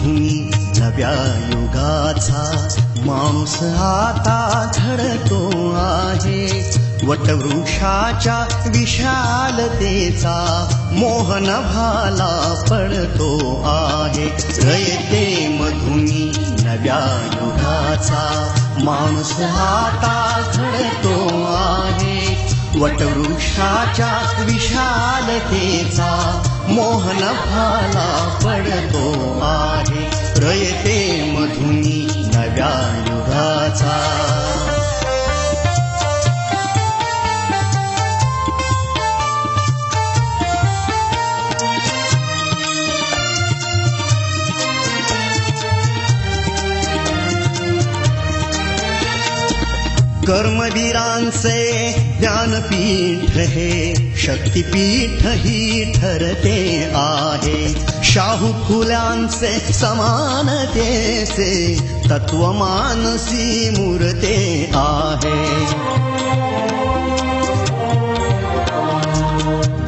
रयते नव्या युगाचा. मांस आता घडतो आहे. वटवृक्षाच्या विशालतेचा मोहन भाला पडतो आहे. रयते मधुनी नव्या युगाचा. माणूस आता घडतो आहे. वटवृक्षाच्या विशालतेचा मोहन फाला पडतो आहे रयते कर्मवीरांचे ज्ञानपीठ हे शक्तिपीठ ही ठरते आहे. शाहू फुल्यांचे समानतेचे तत्वमानसी मूर्ते आहे.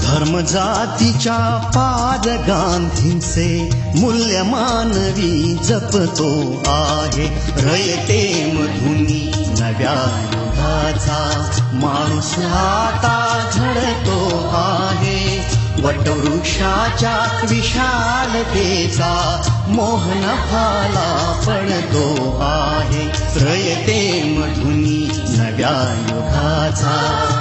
धर्म जातीच्या पाद गांधींचे मूल्य मानवी जपतो आहे. रयते मधुनी नव्या युगाचा माणूस आता घडतो आहे. वटवृक्षाच्या विशालतेचा मोहन भाला पडतो आहे. रयते मधुनी नव्या युगाचा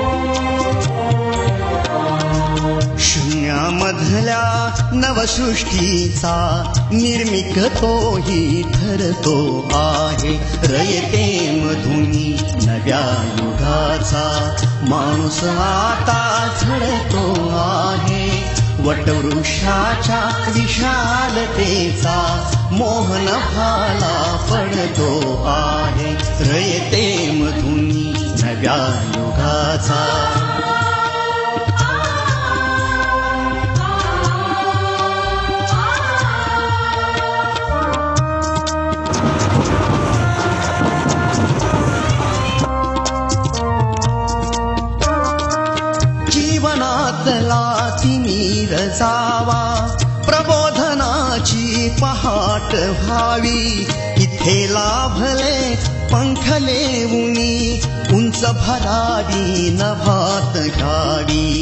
शून्यामधल्या नवसृष्टीचा निर्मिक तोही ठरतो आहे. रयते मधुनी नव्या युगाचा. माणूस आता झडतो आहे. वटवृक्षाच्या विशालतेचा मोहन भाला पडतो आहे. रयते मधुनी नव्या युगाचा जीवनातला तिमीर जावा. प्रबोधनाची पहाट व्हावी. इथे लाभले पंखले उनी उंच भरावी नभात घ्यावी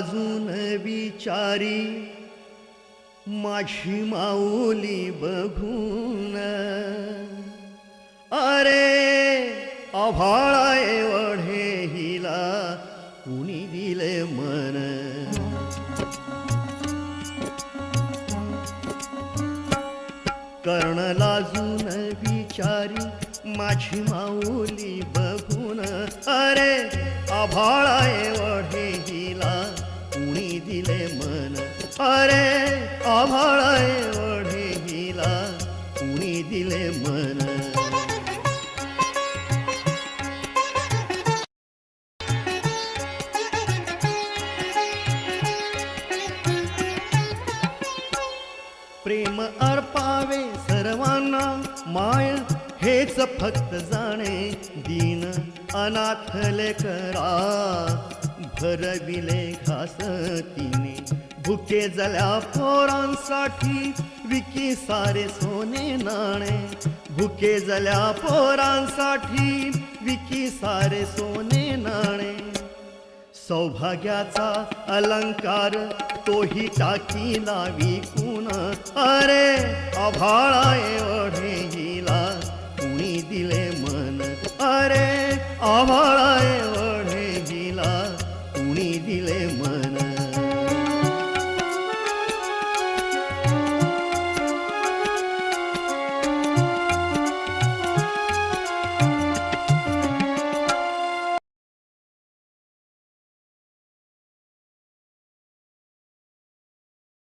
अजून विचारी माझी माऊली बघून. अरे आभाळा एवढे हिला कुणी दिले मन? कर्णला जुन विचारी माझी माऊली बघून. अरे आभाळा एवढे हिला दिले मन. अरे आभाळाए वढे हिला. कुणी दिले मन? प्रेम अर्पावे सर्वांना माय हेच फक्त जाणे. दीन अनाथले करा ठरविले खास तिने भुके जल्या पोरांसाठी विकी सारे सोने नाणे. भुके जल्या पोरांसाठी विकी सारे सोने नाणे. सौभाग्याचा अलंकार तोही टाकी लावी कुण. अरे आभाळाए